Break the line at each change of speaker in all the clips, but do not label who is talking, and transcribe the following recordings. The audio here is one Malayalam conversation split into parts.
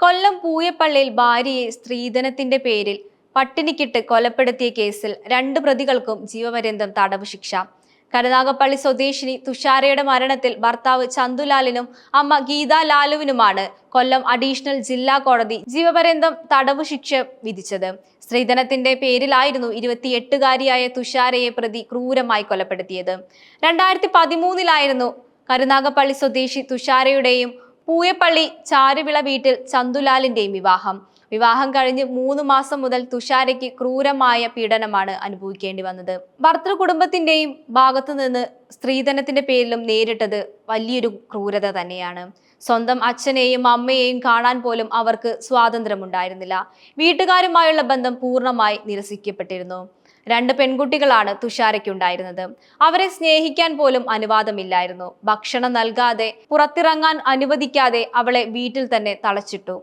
കൊല്ലം പൂയപ്പള്ളിയിൽ ഭാര്യയെ സ്ത്രീധനത്തിന്റെ പേരിൽ പട്ടിണിക്കിട്ട് കൊലപ്പെടുത്തിയ കേസിൽ രണ്ട് പ്രതികൾക്കും ജീവപര്യന്തം തടവ് ശിക്ഷ. കരുനാഗപ്പള്ളി സ്വദേശിനി തുഷാരയുടെ മരണത്തിൽ ഭർത്താവ് ചന്തുലാലിനും അമ്മ ഗീതാ ലാലുവിനുമാണ് കൊല്ലം അഡീഷണൽ ജില്ലാ കോടതി ജീവപര്യന്തം തടവ് ശിക്ഷ വിധിച്ചത്. സ്ത്രീധനത്തിന്റെ പേരിലായിരുന്നു ഇരുപത്തിയെട്ടുകാരിയായ തുഷാരയെ പ്രതി ക്രൂരമായി കൊലപ്പെടുത്തിയത്. രണ്ടായിരത്തി പതിമൂന്നിലായിരുന്നു കരുനാഗപ്പള്ളി സ്വദേശി തുഷാരയുടെയും പൂയപ്പള്ളി ചാരുവിള വീട്ടിൽ ചന്തുലാലിന്റെയും വിവാഹം. വിവാഹം കഴിഞ്ഞ് മൂന്ന് മാസം മുതൽ തുഷാരയ്ക്ക് ക്രൂരമായ പീഡനമാണ് അനുഭവിക്കേണ്ടി വന്നത്. ഭർത്തൃ കുടുംബത്തിന്റെയും ഭാഗത്തു നിന്ന് സ്ത്രീധനത്തിന്റെ പേരിലും നേരിട്ടത് വലിയൊരു ക്രൂരത തന്നെയാണ്. സ്വന്തം അച്ഛനെയും അമ്മയെയും കാണാൻ പോലും അവർക്ക് സ്വാതന്ത്ര്യമുണ്ടായിരുന്നില്ല. വീട്ടുകാരുമായുള്ള ബന്ധം പൂർണമായി നിരസിക്കപ്പെട്ടിരുന്നു. രണ്ട് പെൺകുട്ടികളാണ് തുഷാരയ്ക്കുണ്ടായിരുന്നത്. അവരെ സ്നേഹിക്കാൻ പോലും അനുവാദമില്ലായിരുന്നു. ഭക്ഷണം നൽകാതെ പുറത്തിറങ്ങാൻ അനുവദിക്കാതെ അവളെ വീട്ടിൽ തന്നെ തളച്ചിട്ടു.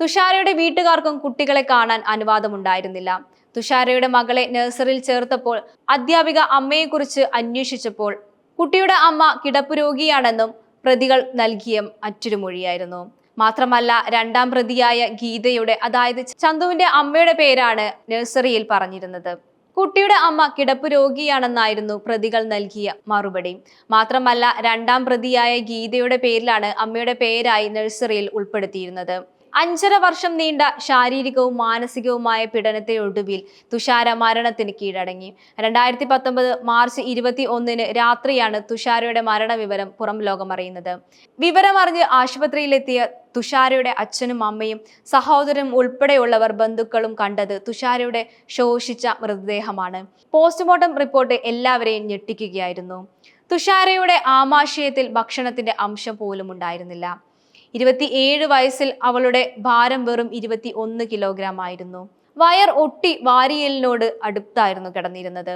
തുഷാരയുടെ വീട്ടുകാർക്കും കുട്ടികളെ കാണാൻ അനുവാദമുണ്ടായിരുന്നില്ല. തുഷാരയുടെ മകളെ നഴ്സറിയിൽ ചേർത്തപ്പോൾ അധ്യാപിക അമ്മയെക്കുറിച്ച് അന്വേഷിച്ചപ്പോൾ കുട്ടിയുടെ അമ്മ കിടപ്പ് രോഗിയാണെന്നും പ്രതികൾ നൽകിയ മറ്റൊരു മൊഴിയായിരുന്നു മാത്രമല്ല രണ്ടാം പ്രതിയായ ഗീതയുടെ അതായത് ചന്തുവിന്റെ അമ്മയുടെ പേരാണ് നഴ്സറിയിൽ പറഞ്ഞിരുന്നത്. കുട്ടിയുടെ അമ്മ കിടപ്പ് രോഗിയാണെന്നായിരുന്നു പ്രതികൾ നൽകിയ മറുപടി. മാത്രമല്ല രണ്ടാം പ്രതിയായ ഗീതയുടെ പേരിലാണ് അമ്മയുടെ പേരായി നഴ്സറിയിൽ ഉൾപ്പെടുത്തിയിരുന്നത്. അഞ്ചര വർഷം നീണ്ട ശാരീരികവും മാനസികവുമായ പീഡനത്തെ ഒടുവിൽ തുഷാര മരണത്തിന് കീഴടങ്ങി. രണ്ടായിരത്തി പത്തൊമ്പത് മാർച്ച് ഇരുപത്തി ഒന്നിന് രാത്രിയാണ് തുഷാരയുടെ മരണവിവരം പുറം ലോകമറിയുന്നത്. വിവരമറിഞ്ഞ് ആശുപത്രിയിലെത്തിയ തുഷാരയുടെ അച്ഛനും അമ്മയും സഹോദരനും ഉൾപ്പെടെയുള്ളവർ ബന്ധുക്കളും കണ്ടത് തുഷാരയുടെ ശോഷിച്ച മൃതദേഹമാണ്. പോസ്റ്റ്മോർട്ടം റിപ്പോർട്ട് എല്ലാവരെയും ഞെട്ടിക്കുകയായിരുന്നു. തുഷാരയുടെ ആമാശയത്തിൽ ഭക്ഷണത്തിന്റെ അംശം പോലും ഉണ്ടായിരുന്നില്ല ഇരുപത്തിയേഴ് വയസ്സിൽ അവളുടെ ഭാരം വെറും ഇരുപത്തി ഒന്ന് കിലോഗ്രാം ആയിരുന്നു. വയർ ഒട്ടി വാരിയലിനോട് അടുത്തായിരുന്നു കിടന്നിരുന്നത്.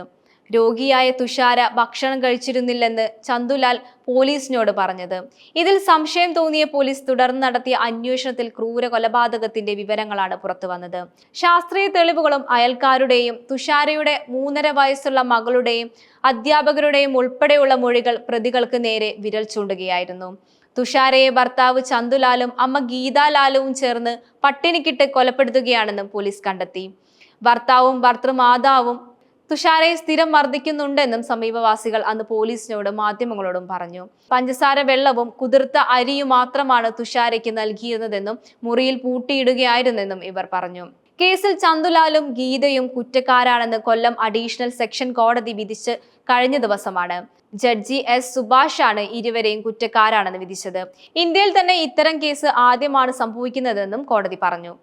രോഗിയായ തുഷാര ഭക്ഷണം കഴിച്ചിരുന്നില്ലെന്ന് ചന്തുലാൽ പോലീസിനോട് പറഞ്ഞത്. ഇതിൽ സംശയം തോന്നിയ പോലീസ് തുടർന്ന് നടത്തിയ അന്വേഷണത്തിൽ ക്രൂര കൊലപാതകത്തിന്റെ വിവരങ്ങളാണ് പുറത്തു വന്നത് ശാസ്ത്രീയ തെളിവുകളും അയൽക്കാരുടെയും തുഷാരയുടെ മൂന്നര വയസ്സുള്ള മകളുടെയും അധ്യാപകരുടെയും ഉൾപ്പെടെയുള്ള മൊഴികൾ പ്രതികൾക്ക് നേരെ വിരൽ ചൂണ്ടുകയായിരുന്നു. തുഷാരയെ ഭർത്താവ് ചന്തുലാലും അമ്മ ഗീതാലാലും ചേർന്ന് പട്ടിണിക്കിട്ട് കൊലപ്പെടുത്തുകയാണെന്നും പോലീസ് കണ്ടെത്തി. ഭർത്താവും ഭർത്തൃമാതാവും തുഷാരയെ സ്ഥിരം മർദ്ദിക്കുന്നുണ്ടെന്നും സമീപവാസികൾ അന്ന് പോലീസിനോടും മാധ്യമങ്ങളോടും പറഞ്ഞു. പഞ്ചസാര വെള്ളവും കുതിർത്ത അരിയും മാത്രമാണ് തുഷാരയ്ക്ക് നൽകിയിരുന്നതെന്നും മുറിയിൽ പൂട്ടിയിടുകയായിരുന്നെന്നും ഇവർ പറഞ്ഞു. കേസിൽ ചന്തുലാലും ഗീതയും കുറ്റക്കാരാണെന്ന് കൊല്ലം അഡീഷണൽ സെക്ഷൻ കോടതി വിധിച്ച് കഴിഞ്ഞ ദിവസമാണ്. ജഡ്ജി എസ് സുഭാഷാണ് ഇരുവരെയും കുറ്റക്കാരാണെന്ന് വിധിച്ചത്. ഇന്ത്യയിൽ തന്നെ ഇത്തരം കേസ് ആദ്യമാണ് സംഭവിക്കുന്നതെന്നും കോടതി പറഞ്ഞു.